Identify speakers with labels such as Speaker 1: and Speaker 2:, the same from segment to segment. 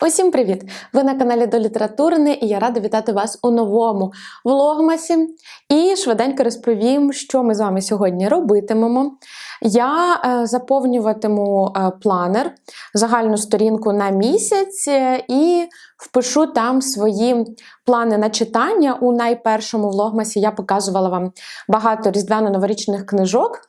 Speaker 1: Усім привіт! Ви на каналі до літературне і я рада вітати вас у новому влогмасі. І швиденько розповім, що ми з вами сьогодні робитимемо. Я е, заповнюватиму е, планер, загальну сторінку на місяць е, і впишу там свої плани на читання. У найпершому влогмасі я показувала вам багато різдвяно-новорічних книжок,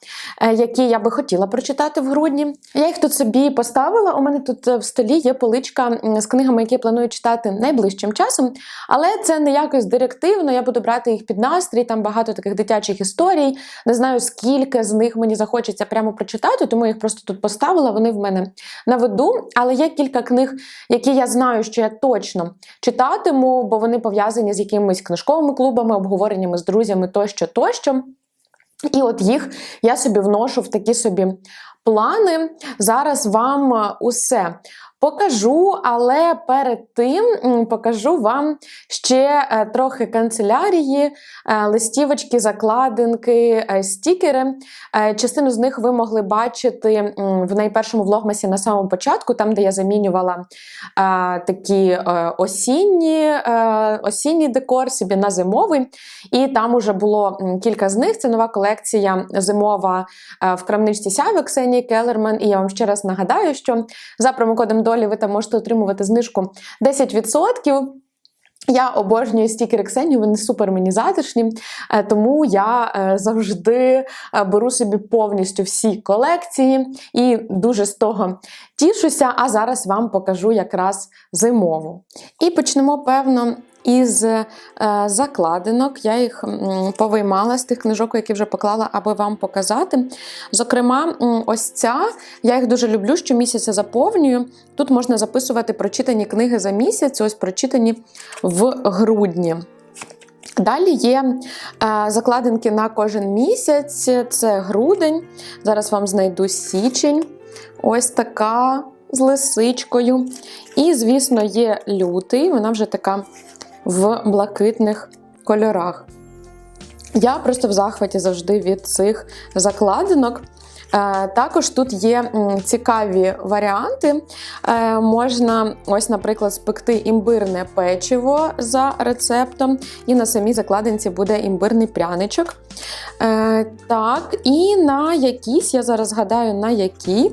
Speaker 1: які я би хотіла прочитати в грудні. Я їх тут собі поставила. У мене тут в столі є поличка з книгами, які я планую читати найближчим часом. Але це не якось директивно. Я буду брати їх під настрій. Там багато таких дитячих історій. Не знаю, скільки з них мені захочеться прямо прочитати, тому я їх просто тут поставила. Вони в мене на виду. Але є кілька книг, які я знаю, що я точно читатиму, бо вони пов'язані з якимись книжковими клубами, обговореннями з друзями тощо, тощо. І от їх я собі вношу в такі собі плани. Зараз вам е, усе покажу, але перед тим покажу вам ще е, трохи канцелярії, е, листівочки, закладинки, е, стікери. Частину з них ви могли бачити в найпершому влогмасі на самому початку, там, де я замінювала такі осінні, осінній декор собі на зимовий. І там уже було кілька з них. Це нова колекція зимова в крамничці Сяви Ксенії Келерман. І я вам ще раз нагадаю, що за промокодом долі ви там можете отримувати знижку 10%. Я обожнюю стікери Ксенію, вони супер мені затишні, е, тому я е, завжди е, беру собі повністю всі колекції і дуже з того тішуся. А зараз вам покажу якраз зимову. І почнемо, певно, із е, закладинок. Я їх повиймала з тих книжок, які вже поклала, аби вам показати. Зокрема, ось ця, я їх дуже люблю, щомісяця заповнюю. Тут можна записувати прочитані книги за місяць, ось прочитані в грудні. Далі є е, закладинки на кожен місяць. Це грудень. Зараз вам знайду січень. Ось така з лисичкою. І, звісно, є лютий. Вона вже така в блакитних кольорах. Я просто в захваті завжди від цих закладинок. Е, Також тут є цікаві варіанти. Е, Можна, ось, наприклад, спекти імбирне печиво за рецептом, і на самій закладинці буде імбирний пряничок. Е, Так, і на якісь, я зараз згадаю, на які.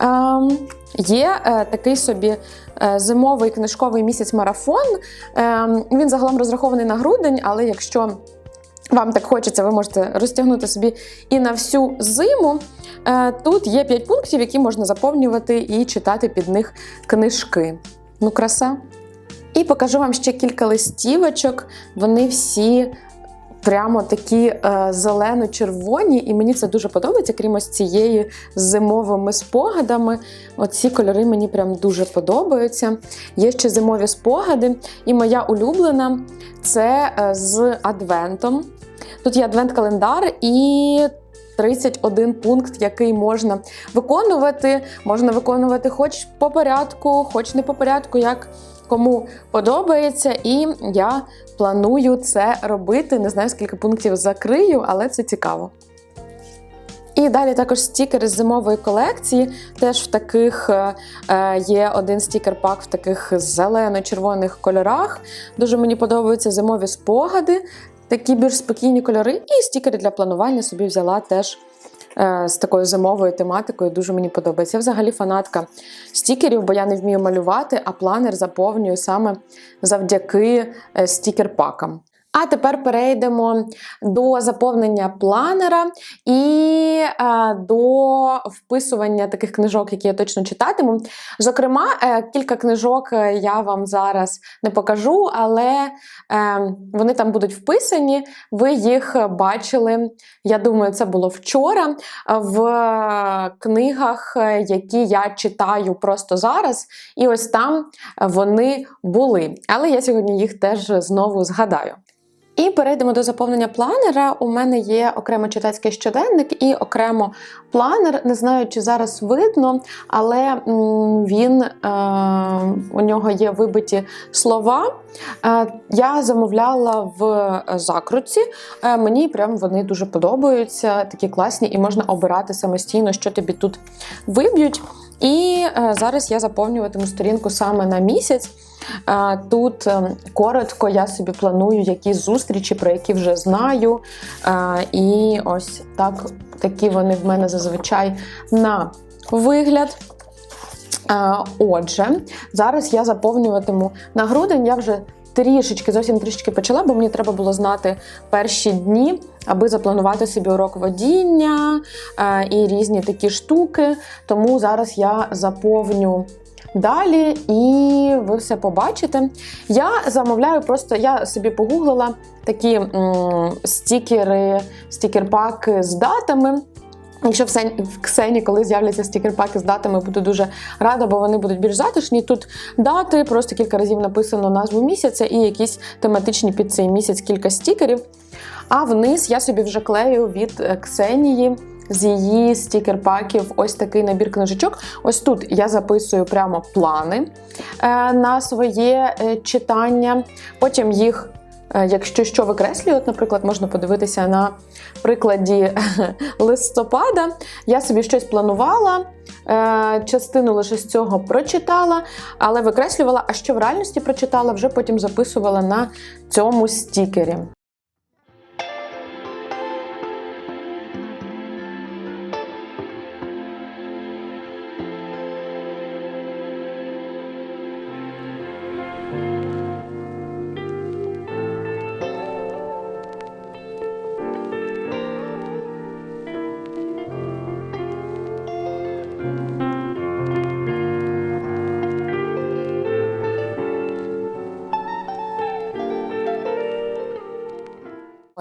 Speaker 1: Ем, Є е, такий собі е, зимовий книжковий місяць марафон. Ем, Він загалом розрахований на грудень, але якщо вам так хочеться, ви можете розтягнути собі і на всю зиму. Е, Тут є 5 пунктів, які можна заповнювати і читати під них книжки. Ну, краса. І покажу вам ще кілька листівочок. Вони всі прямо такі е, зелено-червоні, і мені це дуже подобається, крім ось цієї зимовими спогадами. Оці кольори мені прям дуже подобаються. Є ще зимові спогади. І моя улюблена це е, з адвентом. Тут є адвент-календар і 31 пункт, який можна виконувати. Можна виконувати хоч по порядку, хоч не по порядку, як кому подобається. І я планую це робити. Не знаю, скільки пунктів закрию, але це цікаво. І далі також стікери з зимової колекції. Теж в таких е, е, є один стікер-пак в таких зелено-червоних кольорах. Дуже мені подобаються зимові спогади, такі більш спокійні кольори. І стікери для планування собі взяла теж з такою зимовою тематикою. Дуже мені подобається. Я взагалі фанатка стікерів, бо я не вмію малювати, а планер заповнюю саме завдяки е, стікер-пакам. А тепер перейдемо до заповнення планера і е, до вписування таких книжок, які я точно читатиму. Зокрема, е, кілька книжок е, я вам зараз не покажу, але вони там будуть вписані. Ви їх бачили. Я думаю, це було вчора в книгах, які я читаю просто зараз. І ось там вони були. Але я сьогодні їх теж знову згадаю. І перейдемо до заповнення планера. У мене є окремо читацький щоденник і окремо планер. Не знаю, чи зараз видно, але він е, у нього є вибиті слова. Е, я замовляла в закрутці. Е, мені прям вони дуже подобаються, такі класні, і можна обирати самостійно, що тобі тут виб'ють. І е, зараз я заповнюватиму сторінку саме на місяць. Тут е, коротко я собі планую якісь зустрічі, про які вже знаю. І ось так, такі вони в мене зазвичай на вигляд. Отже, зараз я заповнюватиму на грудень. Я вже трішечки, зовсім трішечки почала, бо мені треба було знати перші дні, аби запланувати собі урок водіння е, і різні такі штуки. Тому зараз я заповню. Далі, і ви все побачите. Я замовляю просто, я собі погуглила такі м, стікери, стікер-паки з датами. Якщо в Ксені, коли з'являться стікер-паки з датами, буду дуже рада, бо вони будуть більш затишні. Тут дати, просто кілька разів написано назву місяця і якісь тематичні під цей місяць кілька стікерів. А вниз я собі вже клею від е, Ксенії з її стікер-паків ось такий набір книжечок. Ось тут я записую прямо плани е, на своє е, читання. Потім їх. Е, Якщо що викреслюю, от, наприклад, можна подивитися на прикладі листопада. Я собі щось планувала, е, частину лише з цього прочитала, але викреслювала, а що в реальності прочитала, вже потім записувала на цьому стікері.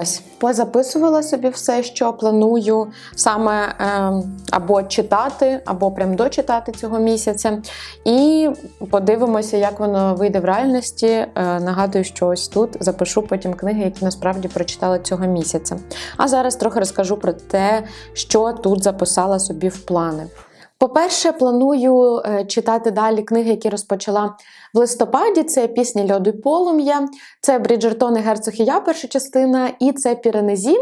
Speaker 1: Ось позаписувала собі все, що планую саме е, або читати, або прям дочитати цього місяця. І подивимося, як воно вийде в реальності. Е, нагадую, що ось тут запишу потім книги, які насправді прочитала цього місяця. А зараз трохи розкажу про те, що тут записала собі в плани. По-перше, планую е, читати далі книги, які розпочала в листопаді. Це пісні Льоду й полум'я, це Бріджертон і Герцог і я, перша частина, і це Піренезі.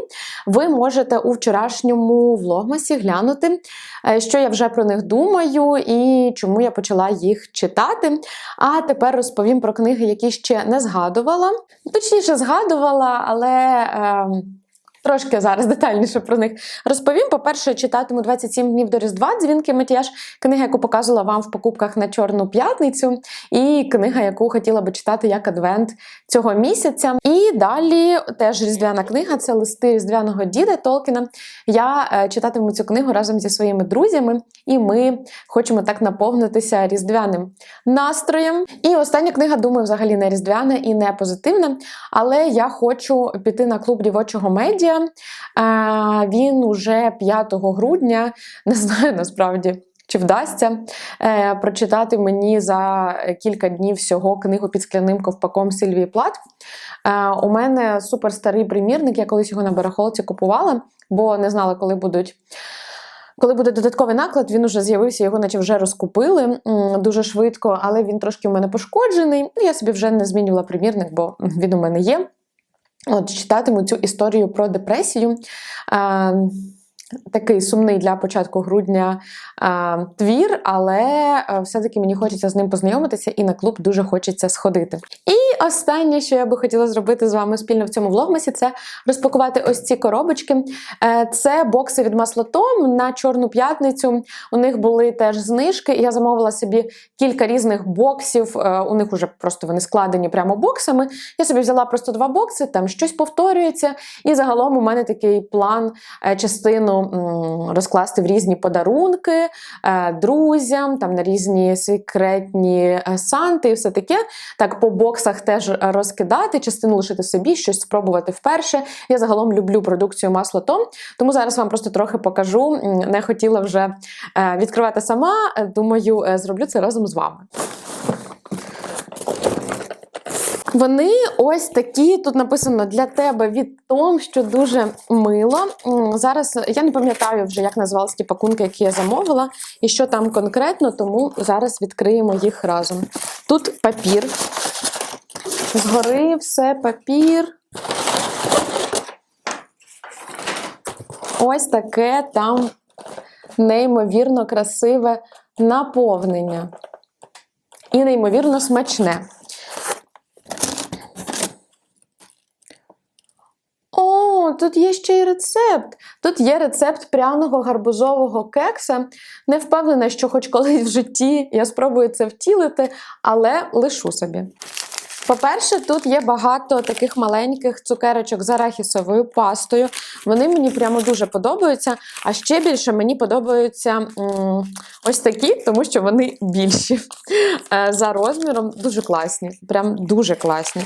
Speaker 1: Ви можете у вчорашньому влогмасі глянути, е, що я вже про них думаю і чому я почала їх читати. А тепер розповім про книги, які ще не згадувала. Точніше, згадувала, але. Е, Трошки зараз детальніше про них розповім. По-перше, читатиму 27 днів до Різдва дзвінки Матіяш, книга, яку показувала вам в покупках на Чорну п'ятницю, і книга, яку хотіла би читати як адвент цього місяця. І далі теж різдвяна книга це листи різдвяного діда Толкіна. Я е, читатиму цю книгу разом зі своїми друзями, і ми хочемо так наповнитися різдвяним настроєм. І остання книга, думаю, взагалі не різдвяна і не позитивна. Але я хочу піти на клуб дівочого медіа. Він уже 5 грудня, не знаю насправді. Чи вдасться е, прочитати мені за кілька днів всього книгу під скляним ковпаком Сильвії Плат? Е, у мене супер старий примірник, я колись його на барахолці купувала, бо не знала, коли будуть. Коли буде додатковий наклад, він уже з'явився, його наче вже розкупили дуже швидко, але він трошки у мене пошкоджений. Ну, я собі вже не змінювала примірник, бо він у мене є. От читатиму цю історію про депресію. Е, Такий сумний для початку грудня е, твір, але е, все-таки мені хочеться з ним познайомитися, і на клуб дуже хочеться сходити. І останнє, що я би хотіла зробити з вами спільно в цьому влогмасі, це розпакувати ось ці коробочки. Е, це бокси від Маслотом на Чорну п'ятницю. У них були теж знижки. Я замовила собі кілька різних боксів. Е, у них вже просто вони складені прямо боксами. Я собі взяла просто два бокси, там щось повторюється. І загалом у мене такий план е, частину розкласти в різні подарунки друзям, там на різні секретні санти і все таке. Так, по боксах теж розкидати, частину лишити собі, щось спробувати вперше. Я загалом люблю продукцію масло Том, тому зараз вам просто трохи покажу. Не хотіла вже е, відкривати сама. е, Думаю, е, зроблю це разом з вами. Вони ось такі. Тут написано для тебе від Том, що дуже мило. Зараз я не пам'ятаю вже, як називалися ті пакунки, які я замовила, і що там конкретно, тому зараз відкриємо їх разом. Тут папір. Згори все папір. Ось таке там неймовірно красиве наповнення. І неймовірно смачне. О, тут є ще й рецепт. Тут є рецепт пряного гарбузового кекса. Не впевнена, що хоч колись в житті я спробую це втілити, але лишу собі. По-перше, тут є багато таких маленьких цукерочок з арахісовою пастою. Вони мені прямо дуже подобаються. А ще більше мені подобаються ось такі, тому що вони більші. Е, За розміром дуже класні. Прям дуже класні.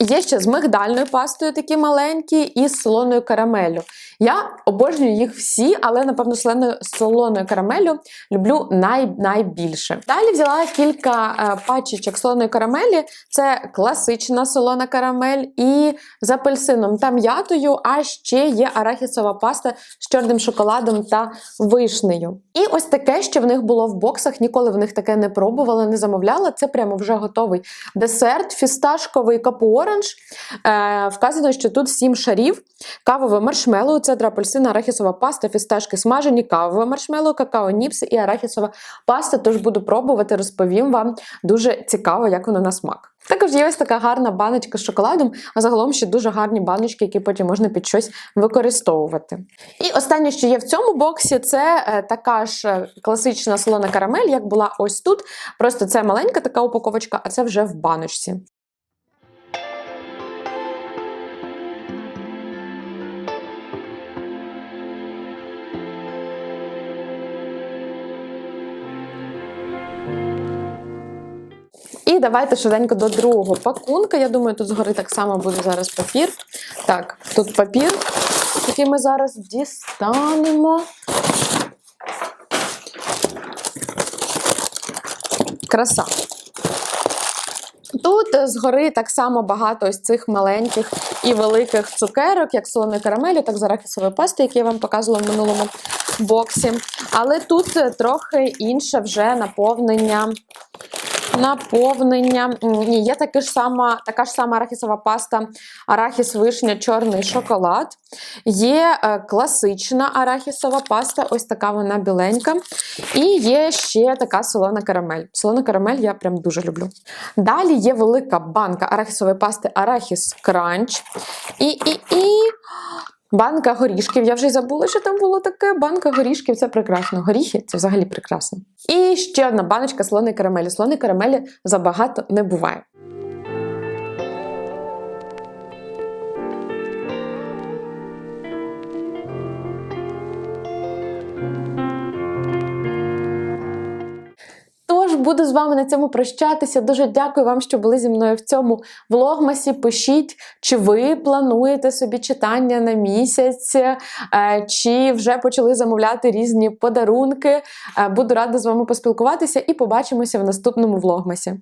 Speaker 1: Є ще з мигдальною пастою такі маленькі, і з солоною карамеллю. Я обожнюю їх всі, але, напевно, солоною, карамеллю люблю най, найбільше. Далі взяла кілька е, пачечок солоної карамелі. Це класична солона карамель і з апельсином та м'ятою, а ще є арахісова паста з чорним шоколадом та вишнею. І ось таке, що в них було в боксах, ніколи в них таке не пробувала, не замовляла. Це прямо вже готовий десерт, фісташковий капу-оранж. Е, вказано, що тут 7 шарів, кавове маршмеллоу, цедра апельсина, арахісова паста, фісташки смажені, кавове маршмеллоу, какао ніпси і арахісова паста. Тож буду пробувати, розповім вам. Дуже цікаво, як воно на смак. Також є ось така гарна баночка з шоколадом, а загалом ще дуже гарні баночки, які потім можна під щось використовувати. І останнє, що є в цьому боксі, це е, така ж е, класична солона карамель, як була ось тут. Просто це маленька така упаковочка, а це вже в баночці. Давайте швиденько до другого пакунка. Я думаю, тут згори так само буде зараз папір. Так, тут папір, який ми зараз дістанемо. Краса. Тут е, згори так само багато ось цих маленьких і великих цукерок, як солоної карамелі, так з арахісової пасти, які я вам показувала в минулому боксі. Але тут е, трохи інше вже наповнення. Наповнення. Ні, є таки ж сама, така ж сама арахісова паста, арахіс, вишня, чорний шоколад. Є е, класична арахісова паста, ось така вона біленька. І є ще така солона карамель. Солона карамель я прям дуже люблю. Далі є велика банка арахісової пасти Арахіс Кранч. І, і, і банка горішків. Я вже й забула, що там було таке. Банка горішків це прекрасно. Горіхи це взагалі прекрасно. І ще одна баночка слони карамелі. Слони карамелі забагато не буває. Буду з вами на цьому прощатися. Дуже дякую вам, що були зі мною в цьому влогмасі. Пишіть, чи ви плануєте собі читання на місяць, е, чи вже почали замовляти різні подарунки. Е, Буду рада з вами поспілкуватися і побачимося в наступному влогмасі.